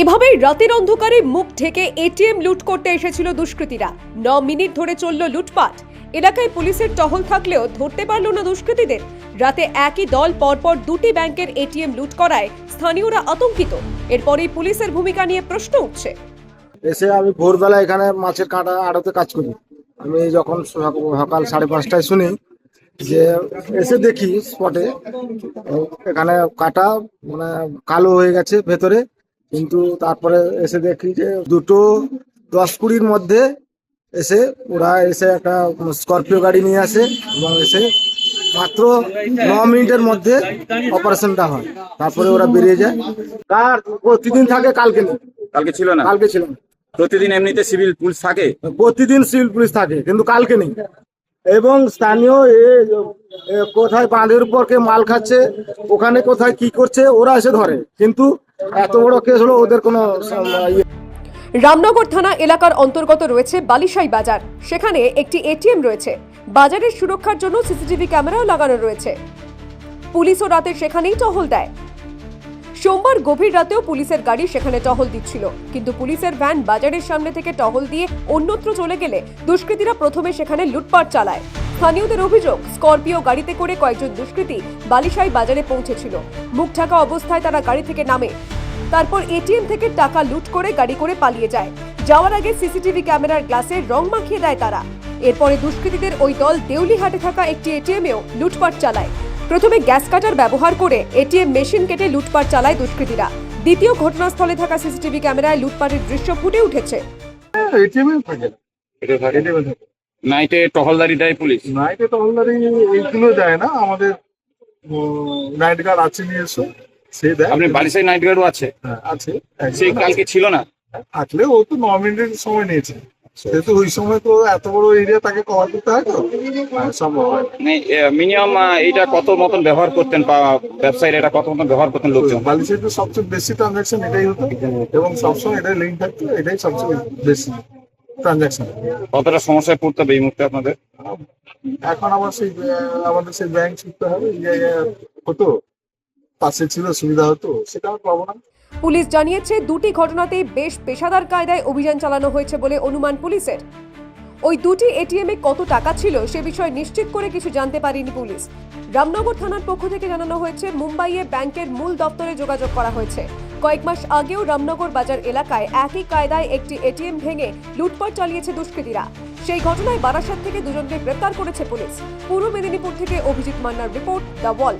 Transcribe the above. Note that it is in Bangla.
এভাবেই রাতের অন্ধকারে মুখ ঢেকে এটিএম লুট করতে এসেছিল দুষ্কৃতীরা। ন মিনিট ধরে চলল লুটপাট। এলাকায় পুলিশের টহল থাকলেও ধরতে পারল না দুষ্কৃতীদের। রাতে একই দল পরপর দুটি ব্যাংকের এটিএম লুট করায় স্থানীয়রা আতঙ্কিত। এরপরেই পুলিশের ভূমিকা নিয়ে প্রশ্ন উঠছে। এসে আমি ভোরবেলা এখানে মাছের কাঁটা আড়তে কাজ করি। আমি যখন সকাল সাড়ে পাঁচটায় শুনি যে এসে দেখি স্পটে এখানে কাটা মানে কালো হয়ে গেছে ভেতরে। কিন্তু তারপরে এসে দেখি যে দুটো দশ কুড়ির মধ্যে এসে ওরা এসে একটা স্করপিও গাড়ি নিয়ে আসে এবং এসে মাত্র ন মিনিটের মধ্যে অপারেশনটা হয়। তারপরে ওরা বেরিয়ে যায়। কার প্রতিদিন থাকে কালকে? কালকে ছিল না। কালকে ছিল না। প্রতিদিন এমনিতে সিভিল পুলিশ থাকে? প্রতিদিন সিভিল পুলিশ থাকে কিন্তু কালকে নেই। এবং স্থানীয় কোথায় বাঁধের উপর কে মাল খাচ্ছে ওখানে কোথায় কি করছে ওরা এসে ধরে। কিন্তু এত বড় কেস হলো, ওদের কোনো ইয়ে। রামনগর থানা এলাকার অন্তর্গত রয়েছে বালিশাই বাজার। সেখানে একটি এটিএম রয়েছে। বাজারের সুরক্ষার জন্য সিসিটিভি ক্যামেরাও লাগানো রয়েছে। পুলিশও রাতে সেখানেই টহল দেয়। সোমবার গভীর রাতেও পুলিশের গাড়ি সেখানে টহল দিচ্ছিল। কিন্তু পুলিশের ভ্যান বাজারের সামনে থেকে টহল দিয়ে অন্যত্র চলে গেলে দুষ্কৃতীরা প্রথমে সেখানে লুটপাট চালায়। স্থানীয়দের অভিযোগ স্করপিও গাড়িতে করে কয়েকজন দুষ্কৃতী বালিশাই বাজারে পৌঁছেছিল। মুখ ঢাকা অবস্থায় তারা গাড়ি থেকে নামে। তারপর এটিএম থেকে টাকা লুট করে গাড়ি করে পালিয়ে যায়। যাওয়ার আগে সিসিটিভি ক্যামেরার গ্লাসে রং মাখিয়ে দেয় তারা। এরপরে দুষ্কৃতীদের ওই দল দেউলিহাটে থাকা একটি এটিএমেও লুটপাট চালায়। প্রথমে গ্যাস কাটার ব্যবহার করে এটিএম মেশিন কেটে লুটপাট চালায় দুষ্কৃতীরা। দ্বিতীয় ঘটনাস্থলে থাকা সিসিটিভি ক্যামেরায় লুটপাটের দৃশ্য ফুটে উঠেছে। নাইটে টহলদারি দেয় পুলিশ? নাইটে টহলদারি এইগুলো দেয় না আমাদের নাইট গার্ড আছে নিয়ে এসো সে দেয়। আপনি বালিশাই নাইট গার্ডও আছে? হ্যাঁ, আছে। সেই কালকে ছিল না? থাকলে ও তো ন মিনিটের সময় নিয়েছে। যেহেতু ওই সময় তো এত বড় এরিয়া তাকে কভার করতে হয় তো? হ্যাঁ, সম্ভব হয়। মিনিমাম এইটা কত মতন ব্যবহার করতেন বা ব্যবসায়ীরা এটা কত মতন ব্যবহার করতেন লোকজন? বালিশের তো সবচেয়ে বেশি ট্রানজাকশন এটাই হতো এবং সবসময় এটাই লিঙ্ক থাকতো এটাই সবচেয়ে বেশি। ট্রানজাকশন কতটা সমস্যায় পড়তে হবে এই মুহূর্তে আপনাদের? এখন আবার সেই আমাদের সেই ব্যাংক ছুটতে হবে হতো পাশে ছিল সুবিধা হতো সেটা পাবো না। পুলিশ জানিয়েছে দুটি ঘটনাতেই বেশ পেশাদার কায়দায় অভিযান চালানো হয়েছে বলে অনুমান পুলিশের। ওই দুটি এটিএমে কত টাকা ছিল সে বিষয়ে নিশ্চিত করে কিছু জানতে পারেনি পুলিশ। রামনগর থানার পক্ষ থেকে জানানো হয়েছে মুম্বাইয়ে ব্যাংকের মূল দপ্তরে যোগাযোগ করা হয়েছে। কয়েক মাস আগেও রামনগর বাজার এলাকায় একই কায়দায় একটি এটিএম ভেঙে লুটপাট চালিয়েছে দুষ্কৃতীরা। সেই ঘটনায় বারাসাত থেকে দুজনকে গ্রেপ্তার করেছে পুলিশ। পূর্ব মেদিনীপুর থেকে অভিজিৎ মান্নার রিপোর্ট, দ্য ওয়াল।